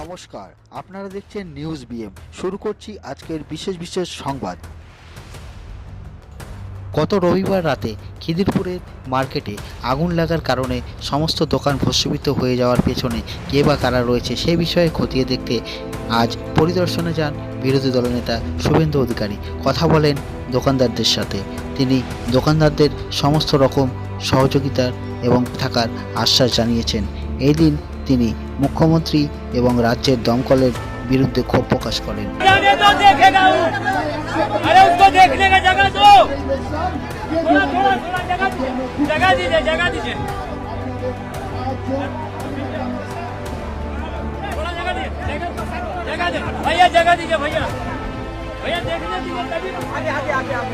নমস্কার, আপনারা দেখছেন নিউজ বিএম শুরু করছি আজকের বিশেষ বিশেষ সংবাদ। গত রবিবার রাতে খিদিরপুরের মার্কেটে আগুন লাগার কারণে সমস্ত দোকান ভস্মীভূত হয়ে যাওয়ার পেছনে কে বা কারা রয়েছে সে বিষয়ে খতিয়ে দেখতে আজ পরিদর্শনে যান বিরোধী দলনেতা শুভেন্দু অধিকারী। কথা বলেন দোকানদারদের সাথে। তিনি দোকানদারদের সমস্ত রকম সহযোগিতার এবং থাকার আশ্বাস জানিয়েছেন। এই দিন তিনি মুখ্যমন্ত্রী এবং রাজ্যের দমকলের বিরুদ্ধে ক্ষোভ প্রকাশ করেন जाने दो देखेगा वो अरे उसको देखने का जगह दो थोड़ा थोड़ा थोड़ा जगह दीजिए जगह दीजिए जगह दीजिए थोड़ा जगह दीजिए जगह जगह दे भैया जगह दीजिए भैया भैया देखने दीजिए तभी आगे आगे आगे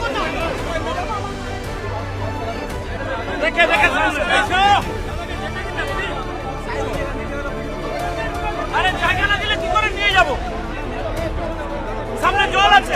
জায়গা না দিলে কি করে নিয়ে যাব? সামনে জল আছে।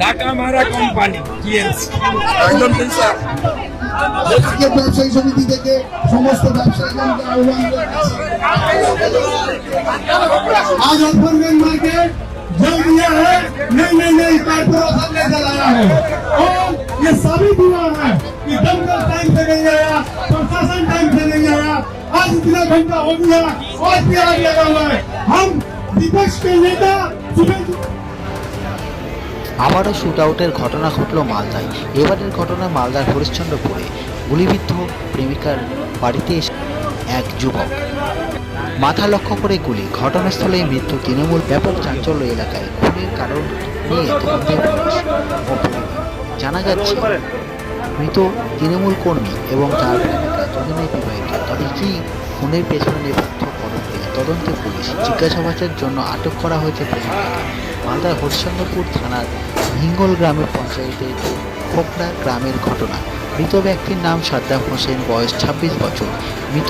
ঢাকা মারা কোম্পানি জিএস একদম তিনশো আজকে ব্যবসায়ী সমিতি থেকে সমস্ত ব্যবসায়ীগণকে আহ্বান জানাচ্ছি। आज अनफॉर्मेट मार्केट जो दिया है नहीं नहीं नहीं कारपोरेशन ने जलाया है और ये साबित हुआ है कि दमकल टाइम से नहीं आया प्रशासन टाइम से नहीं आया आज इतना घंटा हो गया और क्या आग लगा हुआ है हम विपक्ष के नेता सुबह আবারও শুট আউটের ঘটনা ঘটল মালদায় এবারের ঘটনা মালদার হরিশ্চন্দ্রপুরে গুলিবিদ্ধ প্রেমিকার বাড়িতে এসে এক যুবক মাথা লক্ষ্য করে গুলি ঘটনাস্থলে মৃত্যু তৃণমূল ব্যাপক চাঞ্চল্য এলাকায় খুনের কারণ নিয়ে তদন্তে পুলিশ ও পরিবার। জানা যাচ্ছে, মৃত তৃণমূল কর্মী এবং তার প্রেমিকা দুজনেই বিবাহিত। তবে কি খুনের পেছনে নেপথ্য পদক্রিয়া তদন্তে পুলিশ জিজ্ঞাসাবাদের জন্য আটক করা হয়েছে প্রেমিকাকে। মালদার হরিশ্চন্দ্রপুর থানার হিঙ্গল গ্রামের পঞ্চায়েতের খোপড়া গ্রামের ঘটনা। মৃত ব্যক্তির নাম সাদ্দাম হোসেন, বয়স ছাব্বিশ বছর। মৃত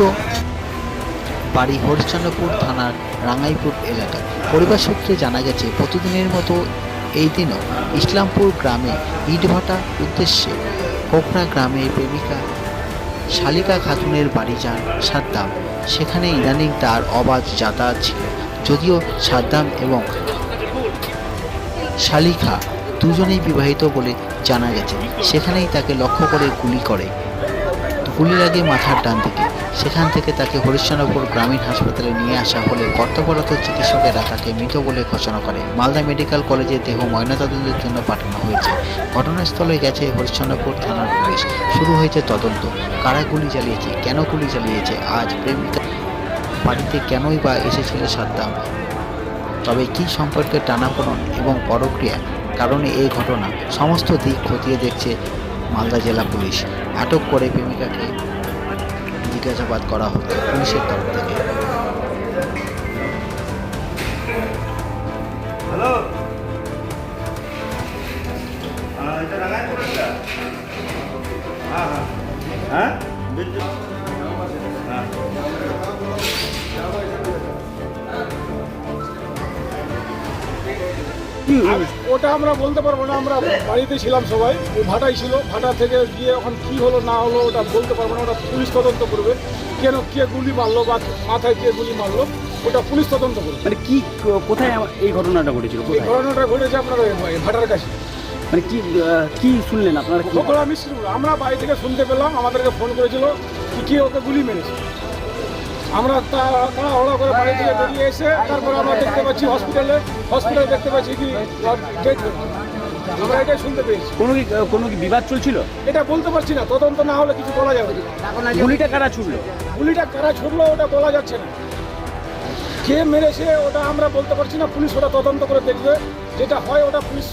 বাড়ি হরিশ্চন্দ্রপুর থানার রাঙ্গাইপুর এলাকা পরিবার সূত্রে জানা গেছে, প্রতিদিনের মতো এই দিনও ইসলামপুর গ্রামে ইটভাটা উদ্দেশ্যে কোকড়া গ্রামের প্রেমিকা শালিকা খাতুনের বাড়ি যান সাদ্দাম। সেখানে ইদানিং তার অবাধ যাতায়াত ছিল। যদিও সাদ্দাম এবং শালিকা দুজনেই বিবাহিত বলে জানা গেছে। সেখানেই তাকে লক্ষ্য করে গুলি করে। গুলি লাগে মাথার ডান দিকে সেখান থেকে তাকে হরিশ্চন্দ্রপুর গ্রামীণ হাসপাতালে নিয়ে আসা হলে কর্তব্যরত চিকিৎসকেরা তাকে মৃত বলে ঘোষণা করে। মালদা মেডিকেল কলেজে দেহ ময়নাতদন্তের জন্য পাঠানো হয়েছে। ঘটনাস্থলে গেছে হরিশ্চন্দ্রপুর থানার পুলিশ। শুরু হয়েছে তদন্ত। কারা গুলি চালিয়েছে? কেন গুলি চালিয়েছে? আজ প্রেমিকা বাড়িতে কেনই বা এসেছিল সাদ্দাম? তবে কি সম্পর্কে টানাপোড়ন এবং পরক্রিয়া, কারণে এই ঘটনা, সমস্ত দিক খতিয়ে দেখছে মালদা জেলা পুলিশ। আটক করে প্রেমিকাকে জিজ্ঞাসাবাদ করা হচ্ছে পুলিশের তরফ থেকে। ওটা আমরা বলতে পারব না আমরা বাড়িতে ছিলাম সবাই। ওই ভাটাই ছিল ভাটা থেকে গিয়ে এখন কি হলো না হলো ওটা বলতে পারব না ওটা পুলিশ তদন্ত করবে। কেন কে গুলি মারলো বা মাথায় কে গুলি মারলো ওটা পুলিশ তদন্ত করবে। মানে কি কোথায় এই ঘটনাটা ঘটেছিল এই ঘটনাটা ঘটেছে আপনার ভাটার কাছে। মানে কি কি শুনলেন আপনারা আমরা বাড়ি থেকে শুনতে পেলাম আমাদেরকে ফোন করেছিল কি কে ওকে গুলি মেরেছে। আমরা তা- তাড়াহুড়ো করে বাড়ি থেকে বেরিয়ে এসে তারপর আমরা দেখতে পাচ্ছি হসপিটালে হসপিটালে দেখতে পাচ্ছি কি আমরা এটাই শুনতে পেয়েছি। কোনো কি কোনো কি বিবাদ চলছিল? এটা বলতে পারছি না তদন্ত না হলে কিছু বলা যাবে না। গুলিটা কারা ছুড়লো? গুলিটা কারা ছুটলো ওটা বলা যাচ্ছে না। কে মেরেছে ওটা আমরা বলতে পারছি না পুলিশ ওটা তদন্ত করে দেখবে। যেটা হয় ওটা পুলিশ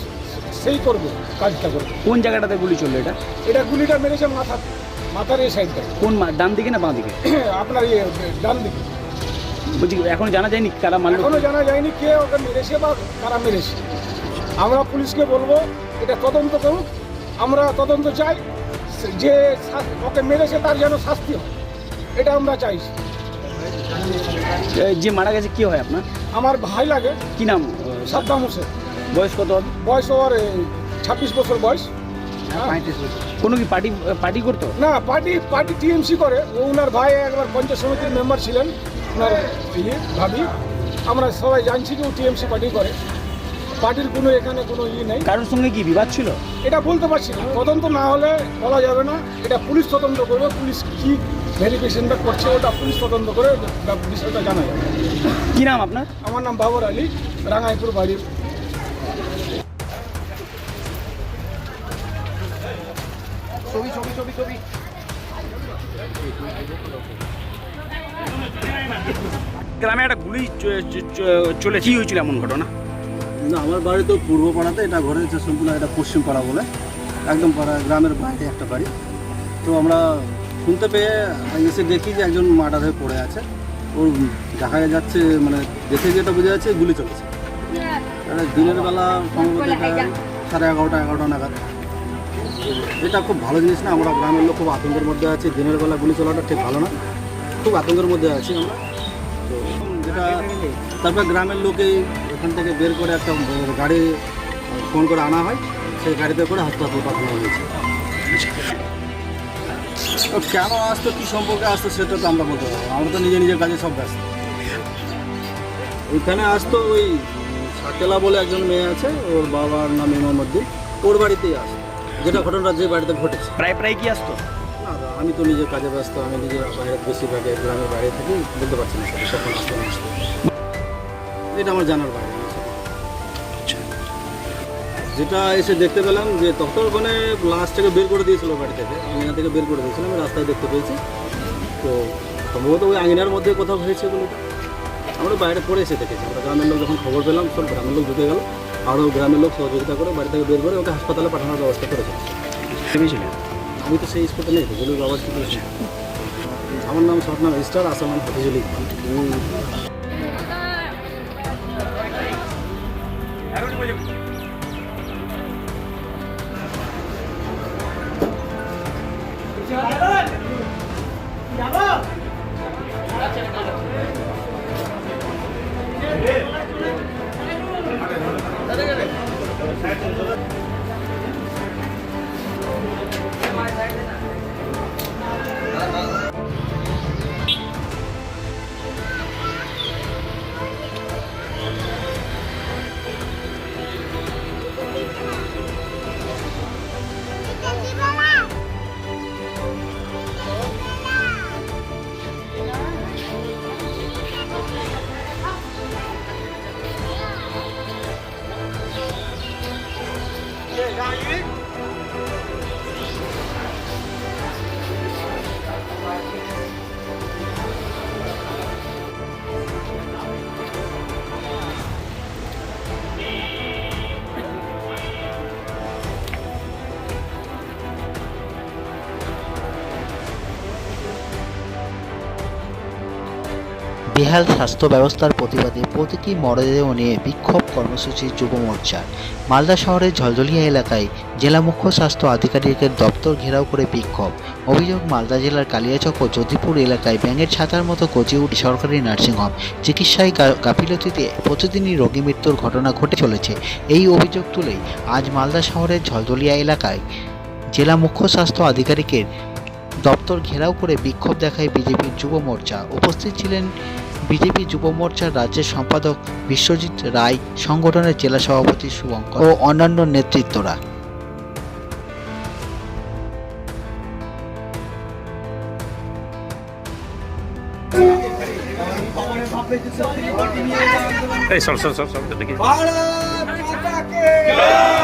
সেই করবে কাজটা করবে। কোন জায়গাটাতে গুলি চলল এটা? এটা গুলিটা মেরেছে মাথা মাথার এই সাইডটা কোন মা- ডান দিকে না বাঁ দিকে? আপনার ইয়ে ডান দিকে। বলছি এখন জানা যায়নি কারা মারলো? এখনও জানা যায়নি কে ওকে মেরেছে বা কারা মেরেছে। আমরা পুলিশকে বলব এটা তদন্ত করুক। আমরা তদন্ত চাই যে শা- ওকে মেরেছে তার যেন শাস্তি হয়। এটা আমরা চাইছি এ, যে মারা গেছে কি হয় আপনার? আমার ভাই লাগে। কি নাম? সাদ্দাম হোসেন। বয়স কত হবে? বয়স ওর ছাব্বিশ বছর বয়স। কোনো কি পার্টি পার্টি করতো? না পার্টি পার্টি টিএমসি করে। ও ওনার ভাই একবার পঞ্চায়েত সমিতির মেম্বার ছিলেন। ওনার ইয়ে ভাবি। আমরা সবাই জানছি যে ও টিএমসি পার্টি করে। পার্টির কোনো এখানে কোনো ইয়ে নেই। কারোর সঙ্গে কি বিবাদ ছিল? এটা বলতে পারছি না। তদন্ত না হলে বলা যাবে না। এটা পুলিশ তদন্ত করবে। পুলিশ কি ভেরিফিকেশনটা করছে ওটা পুলিশ তদন্ত করে বিষয়টা জানা যাবে। কি নাম আপনার? আমার নাম বাবর আলী রাঙাইপুর বাড়ির। গ্রামে একটা গুলি চ- চ- চ- চলে কি হয়েছিল এমন ঘটনা? না আমার বাড়ি তো পূর্ব পাড়াতে এটা ঘরে হচ্ছে সম্পূর্ণ এটা পশ্চিম পাড়া বলে। একদম পাড়া গ্রামের বাইরে একটা বাড়ি। তো আমরা শুনতে পেয়ে এসে দেখি যে একজন মার্ডার হয়ে পড়ে আছে। ওর দেখা যাচ্ছে মানে দেখে যেটা বোঝা যাচ্ছে গুলি চলেছে। দিনের বেলা সম্ভবত এটা সাড়ে এগারোটা এগারোটা নাগাদ। এটা খুব ভালো জিনিস না, আমরা গ্রামের লোক খুব আতঙ্কের মধ্যে আছি, দিনের বেলা গুলি চলাটা ঠিক ভালো না, খুব আতঙ্কের মধ্যে আছি আমরা। তো যেটা, তারপর গ্রামের লোকেই এখান থেকে বের করে একটা গাড়ি ফোন করে আনা হয়, সেই গাড়িতে করে হাসপাতাল পাঠানো হয়েছে। কেন আসতো, কী সম্পর্কে আসতো, সেটা তো আমরা বলতে পারব আমরা তো নিজে নিজের কাজে সব ব্যস্ত। ওইখানে আসতো ওই সাকেলা বলে একজন মেয়ে আছে, ওর বাবার নাম ইমামুদ্দিন, ওর বাড়িতেই আসতো। যেটা ঘটনা যে বাড়িতে ঘটেছে। প্রায় প্রায় কি আসতো? না আমি তো নিজের কাজে ব্যস্ত আমি নিজের বাইরে বেশিরভাগ গ্রামের বাইরে থেকে বলতে পারছি না সেটা কখন আসতো না আসতো। এটা আমার জানার বাইরে। যেটা এসে দেখতে পেলাম যে তখন ওখানে লাস্টটাকে বের করে দিয়েছিল বাড়ি থেকে। আঙিনা থেকে বের করে দিয়েছিলাম আমি রাস্তায় দেখতে পেয়েছি। তো সম্ভবত ওই আঙিনার মধ্যে কোথাও হয়েছে বলে। আমরা বাইরে পড়ে এসে দেখেছি। আমরা গ্রামের লোক যখন খবর পেলাম সব গ্রামের লোক ঢুকে গেল। আরও গ্রামের লোক সহযোগিতা করে বাড়ি থেকে বের করে ওকে হাসপাতালে পাঠানোর ব্যবস্থা করেছে। আমি তো সেই স্কুলে নেই বাবা আমার নাম স্বপ্ন রেজিস্টার আসল নাম হাফিজুল ইকবাল। 谢谢鱼。বেহাল স্বাস্থ্য ব্যবস্থার প্রতিবাদে প্রতিটি মরদেহ নিয়ে বিক্ষোভ কর্মসূচি যুব মোর্চার মালদা শহরের ঝলঝলিয়া এলাকায় জেলা মুখ্য স্বাস্থ্য আধিকারিকের দপ্তর ঘেরাও করে বিক্ষোভ। অভিযোগ, মালদা জেলার কালিয়াচক ও জ্যোতিপুর এলাকায় ব্যাঙের ছাতার মতো কচি উঠে সরকারি নার্সিংহোম। চিকিৎসায় গাফিলতিতে প্রতিদিনই রোগী মৃত্যুর ঘটনা ঘটে চলেছে। এই অভিযোগ তুলে আজ মালদা শহরের ঝলঝলিয়া এলাকায় জেলা মুখ্য স্বাস্থ্য আধিকারিকের দপ্তর ঘেরাও করে বিক্ষোভ দেখায় বিজেপির যুব মোর্চা। উপস্থিত ছিলেন বিজেপি যুব মোর্চার রাজ্যের সম্পাদক বিশ্বজিৎ রায় সংগঠনের জেলা সভাপতি শুভঙ্কর ও অন্যান্য নেতৃত্বরা। এই সর সর সর সর দেখি। জয়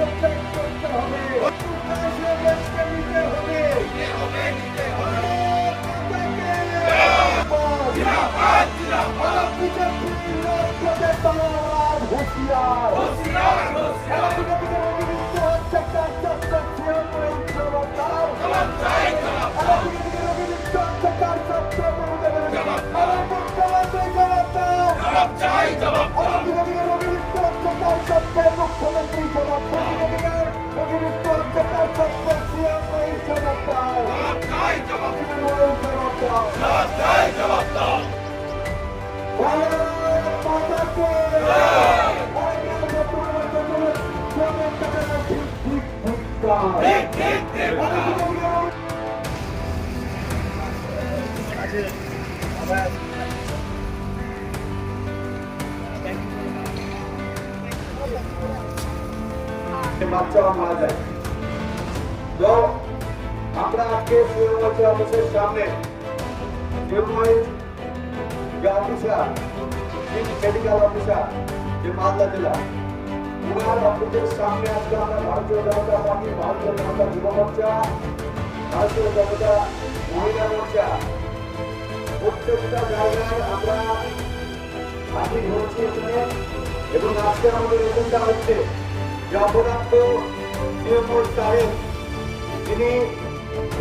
বিজেপি রাজ্যকে বাংলার হুঁশিয়ার হুঁশিয়ার হুঁশিয়ার বিজেপিকে রোগীবিদ্ধ হচ্ছে কার্যক্র তৃণমূলের জবাব দাও জবাব চাই জবাব দাও বিজেপিকে রোগীবিদ্ধ হচ্ছে কার্যক্র তৃণমূলের জবাব দাও মুখ্যমন্ত্রী জবাব দাও জবাব চাই জবাব দাও বিজেপিকে রোগীবিদ্ধ হচ্ছে কার্যক্র মুখ্যমন্ত্রী জবাব দাও বিজেপিকে রোগীবিদ্ধ হচ্ছে কার্যক্র তৃণমূলের জবাব দাও জবাব চাই জবাব দাও জবাব চাই জবাব দাও বাচ্চা মারা যায় তো আমরা আজকে সিএমওএইচ অফিসের সামনে যে অফিসার চিফ মেডিকেল অফিসার যে মালদা জেলা ওনার অফিসের সামনে ভারতীয় জনতা ভারতীয় জনতা যুব ভারতীয় জনতা মহিলা মোর্চা প্রত্যেকটা জায়গায় আমরা হাজির এবং আজকে আমাদের এজেন্ডা হচ্ছে যে অপরাধ সিএমওর সাহেব তিনি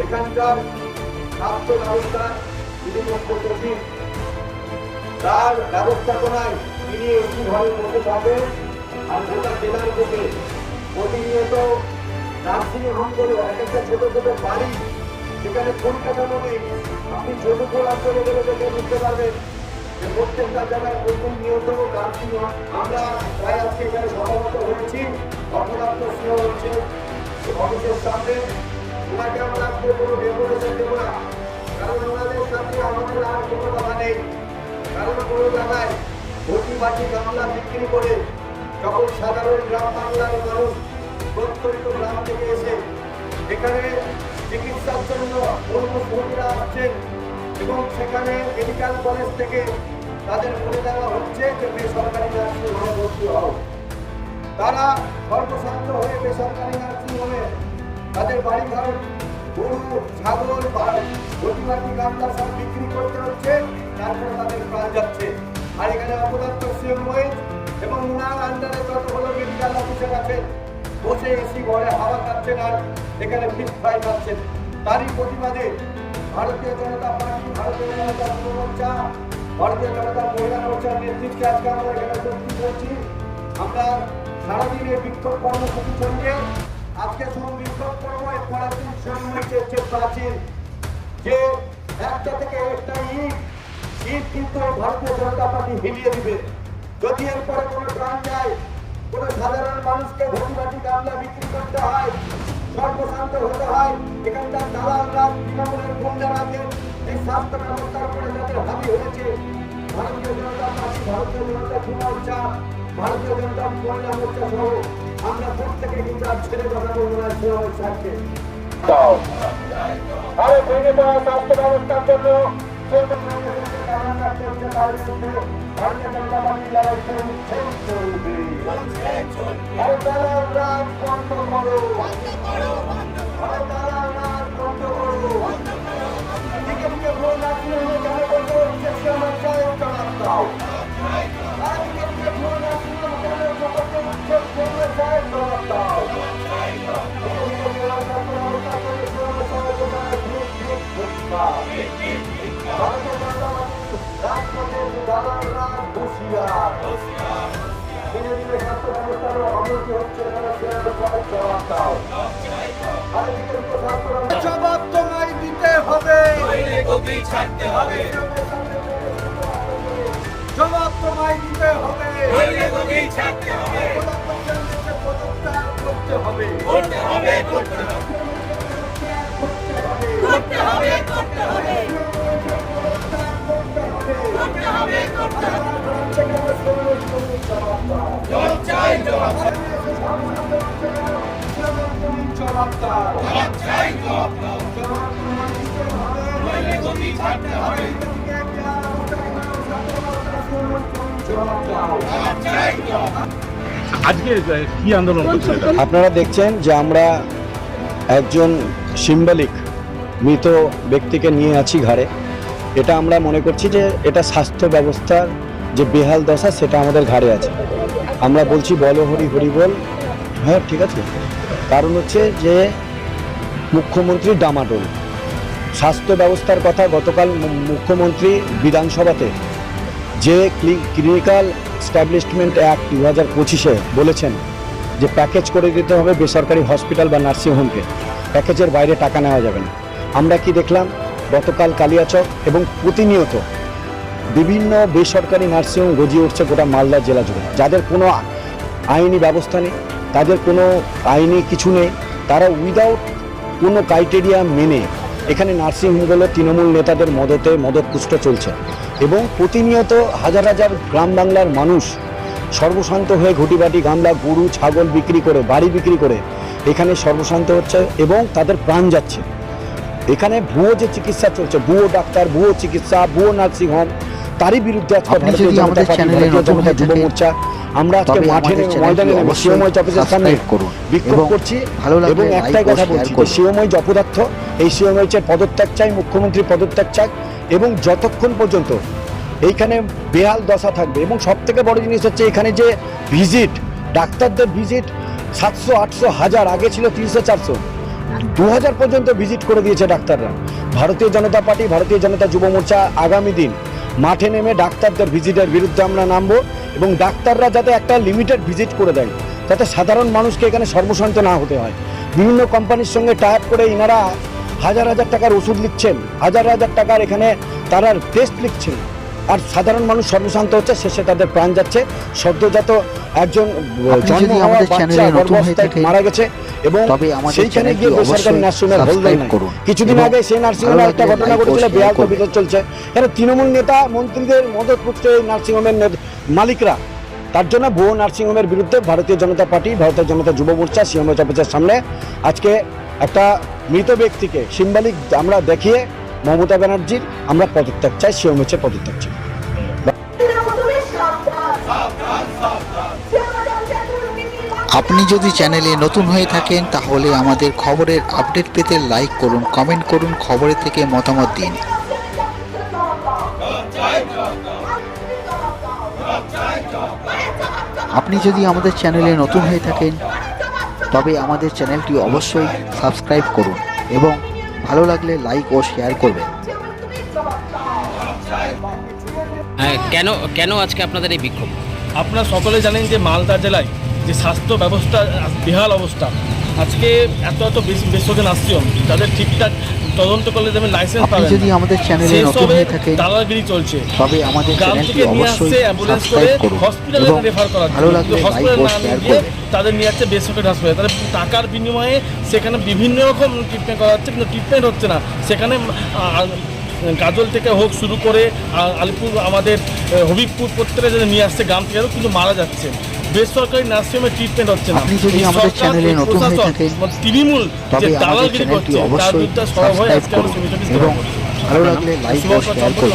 এখানকার স্বাস্থ্য ব্যবস্থা তিনি মুখ্য তার ব্যবস্থাপনায় তিনি ঘরে বসে থাকেন। আর গোটা জেলার বুকে প্রতিনিয়ত নার্সিং হোম করে এক একটা ছোট ছোট বাড়ি। সেখানে পরিকাঠামো নেই আপনি ছোট খোলা করে গেলে দেখে বুঝতে পারবেন যে প্রত্যেকটা জায়গায় প্রতিনিয়ত নার্সিং হোম আমরা প্রায় আজকে এখানে সমাগত হয়েছি। অপরাধ সিও হচ্ছে অফিসের সামনে। ওনাকে আমরা আজকে কোনো ডেকোরেশন দেবো না। কারণ ওনাদের সাথে আমাদের আর কোনো কথা নেই। কারণ কোনো জায়গায় ভর্তি বাটি গামলা বিক্রি করে যখন সাধারণ গ্রাম বাংলার মানুষ প্রত্যন্ত গ্রাম থেকে এসে এখানে চিকিৎসার জন্য অন্য শ্রমিকরা আসছেন এবং সেখানে মেডিকেল কলেজ থেকে তাদের বলে দেওয়া হচ্ছে যে বেসরকারি নার্সিং হোমে ভর্তি হও। তারা সর্বশান্ত হয়ে বেসরকারি নার্সিং হোমে তাদের বাড়ি ঘর গরু, ছাগল প্রতিবাদী গামলা সব বিক্রি করতে হচ্ছে, তারপরে তাদের প্রাণ যাচ্ছে। আর এখানে অপদার্থ সিএম এবং উনার আন্ডারে যত হলো মেডিকেল অফিসার আছেন বসে এসি ঘরে হাওয়া খাচ্ছেন আর এখানে ফিস ফ্রাই খাচ্ছেন। তারই প্রতিবাদে ভারতীয় জনতা পার্টি, ভারতীয় জনতা মোর্চা, ভারতীয় জনতা মহিলা মোর্চার নেতৃত্বে আজকে আমরা এখানে উপস্থিত হয়েছি। আমরা সারাদিন এই বিক্ষোভ কর্মসূচি চলছে আজকে শুধু বিক্ষোভ করব, এর পরের হয়েছে হচ্ছে প্রাচীন যে একটা থেকে একটা ঈদ ঈদ কিন্তু ভারতীয় জনতা পার্টি হিলিয়ে দিবে। যদি এরপরে কোনো প্রাণ যায়, কোনো সাধারণ মানুষকে ভোটিবাটি গামলা বিক্রি করতে হয়, সর্বশান্ত হতে হয়, এখানকার দালালরা তৃণমূলের আছেন এই স্বাস্থ্য ব্যবস্থার উপরে যাদের হাবি হয়েছে, ভারতীয় জনতা পার্টি, ভারতীয় জনতা যুব মোর্চা, ভারতীয় জনতা মহিলা মোর্চা সহ আমরা প্রত্যেকে কিন্তু আর ছেড়ে কথা বলব না সিএম সাহেবকে আরে ভেঙে দেওয়া স্বাস্থ্য ব্যবস্থার জন্য ভারতীয় জনতা পার্টি লড়াই চলছে চলবে আরে দালালরা বন্ধ করো আরে দালালরা বন্ধ করো দিকে দিকে ভোট রাখলে কেন বলতে হচ্ছে সিএম সাহেব জবাব দাও আর দিকে ভোট রাখলে কেন বলতে হচ্ছে সিএম সাহেব জবাব দাও জবাব তোমায় দিতে হবে। জবাব তোমায় দিতে হবে। পদত্যাগ করতে হবে। আজকে কি আপনারা দেখছেন যে আমরা একজন সিম্বলিক মৃত ব্যক্তিকে নিয়ে আছি ঘাড়ে। এটা আমরা মনে করছি যে এটা স্বাস্থ্য ব্যবস্থার যে বেহাল দশা, সেটা আমাদের ঘাড়ে আছে। আমরা বলছি বলো, হরি হরি বল। হ্যাঁ ঠিক আছে। কারণ হচ্ছে যে মুখ্যমন্ত্রী ডামাডোল। স্বাস্থ্য ব্যবস্থার কথা গতকাল মুখ্যমন্ত্রী বিধানসভাতে যে ক্লিনিক্যাল স্ট্যাবলিশমেন্ট অ্যাক্ট দু হাজার পঁচিশে বলেছেন যে প্যাকেজ করে দিতে হবে বেসরকারি হসপিটাল বা নার্সিংহোমকে। প্যাকেজের বাইরে টাকা নেওয়া যাবে না। আমরা কি দেখলাম? গতকাল কালিয়াচক এবং প্রতিনিয়ত বিভিন্ন বেসরকারি নার্সিংহোম গজিয়ে উঠছে গোটা মালদা জেলা জুড়ে। যাদের কোনো আইনি ব্যবস্থা নেই, তাদের কোনো আইনি কিছু নেই, তারা উইদাউট কোনো ক্রাইটেরিয়া মেনে এখানে নার্সিংহোমগুলো তৃণমূল নেতাদের মদতে মদতপুষ্ট চলছে এবং প্রতিনিয়ত হাজার হাজার গ্রাম বাংলার মানুষ সর্বশান্ত হয়ে ঘটিবাটি গামলা, গরু, ছাগল বিক্রি করে, বাড়ি বিক্রি করে এখানে সর্বশান্ত হচ্ছে এবং তাদের প্রাণ যাচ্ছে। এখানে ভুয়ো যে চিকিৎসা চলছে ভুয়ো ডাক্তার ভুয়ো চিকিৎসা ভুয়ো নার্সিংহোম তারই বিরুদ্ধে আজকে ভারতীয় জনতা পার্টি ভারতীয় জনতা যুব মোর্চা আমরা আজকে মাঠে ময়দানে নেমে অবশ্যই শিওময় সামনে বিক্ষোভ করছি এবং একটাই কথা বলছি যে করুন। শিওময় যে অপদার্থ এই শিওময়ের পদত্যাগ চাই মুখ্যমন্ত্রী পদত্যাগ চাই এবং যতক্ষণ পর্যন্ত এইখানে বেহাল দশা থাকবে এবং সব থেকে বড় জিনিস হচ্ছে এখানে যে ভিজিট ডাক্তারদের ভিজিট সাতশো আটশো হাজার আগে ছিল তিনশো চারশো দু হাজার পর্যন্ত ভিজিট করে দিয়েছে ডাক্তাররা। ভারতীয় জনতা পার্টি, ভারতীয় জনতা যুব মোর্চা আগামী দিন মাঠে নেমে ডাক্তারদের ভিজিটের বিরুদ্ধে আমরা নামবো এবং ডাক্তাররা যাতে একটা লিমিটেড ভিজিট করে দেয় যাতে সাধারণ মানুষকে এখানে সর্বশান্ত না হতে হয়। বিভিন্ন কোম্পানির সঙ্গে টায়ার করে ইনারা হাজার হাজার টাকার ওষুধ লিখছেন, হাজার হাজার টাকার এখানে তারা টেস্ট লিখছেন। আর সাধারণ মানুষ সর্বশান্ত হচ্ছে শেষে তাদের প্রাণ যাচ্ছে। সদ্যজাত একজন জন্ম হওয়া বাচ্চা গর্ভাবস্থায় মারা গেছে এবং সেইখানে গিয়ে বেসরকারি হোল্ডার সাবস্ক্রাইব নাই কিছুদিন আগে সেই নার্সিংহোমে ভালো একটা ঘটনা ঘটেছিল বেহাল করুন। চলছে। কেন তৃণমূল নেতা মন্ত্রীদের মদত করছে এই নার্সিংহোমের মালিকরা। তার জন্য ভুয়ো নার্সিংহোমের বিরুদ্ধে ভারতীয় জনতা পার্টি ভারতীয় জনতা যুব মোর্চা সিএমএচ অফিসের সামনে আজকে একটা মৃত ব্যক্তিকে সিম্বলিক আমরা দেখিয়ে মমতা ব্যানার্জির, আমরা পদত্যাগ চাই সিএমএচের পদত্যাগ চাই। আপনি যদি চ্যানেলে নতুন হয়ে থাকেন, তাহলে আমাদের খবরের আপডেট পেতে লাইক করুন, কমেন্ট করুন, খবরের থেকে মতামত দিন। আপনি যদি আমাদের চ্যানেলে নতুন হয়ে থাকেন, তবে আমাদের চ্যানেলটি অবশ্যই সাবস্ক্রাইব করুন এবং ভালো লাগলে লাইক ও শেয়ার করবেন। হ্যাঁ, কেন কেন আজকে আপনাদের এই বিক্ষোভ? আপনারা সকলে জানেন যে মালদা জেলায় যে স্বাস্থ্য ব্যবস্থা বিহাল অবস্থা আজকে এত এত বেশি বেসরকারি নার্সিংহোম তাদের ঠিকঠাক তদন্ত করলে দেবেন লাইসেন্স পাবেন যদি আমাদের চ্যানেলে নতুন হয়ে থাকেন দালালগিরি চলছে। তবে আমাদের চ্যানেলটি থেকে নিয়ে অবশ্যই অ্যাম্বুলেন্স করে সাবস্ক্রাইব করুন হসপিটালে রেফার করা ভালো। লাগলে হসপিটালে না গিয়ে তাদের নিয়ে যাচ্ছে বেসরকারি হাসপাতালে তাদের টাকার বিনিময়ে সেখানে বিভিন্ন রকম ট্রিটমেন্ট করা হচ্ছে কিন্তু ট্রিটমেন্ট হচ্ছে না। সেখানে গাজল থেকে হোক শুরু করে আলিপুর আমাদের হবিবপুর প্রত্যেকটা যদি নিয়ে আসছে গ্রাম থেকে কিন্তু মারা যাচ্ছে। বেসরকারি নার্সিংহোমে ট্রিটমেন্ট হচ্ছে না। আপনি যদি আমাদের সরকার, চ্যানেলে নতুন হয়ে প্রশাসন, থাকেন, তৃণমূল যে দালালগিরি করছে তার বিরুদ্ধে সরব হয়ে আজকে সমিতি এবং ভালো লাগলে লাইক ও শেয়ার করুন।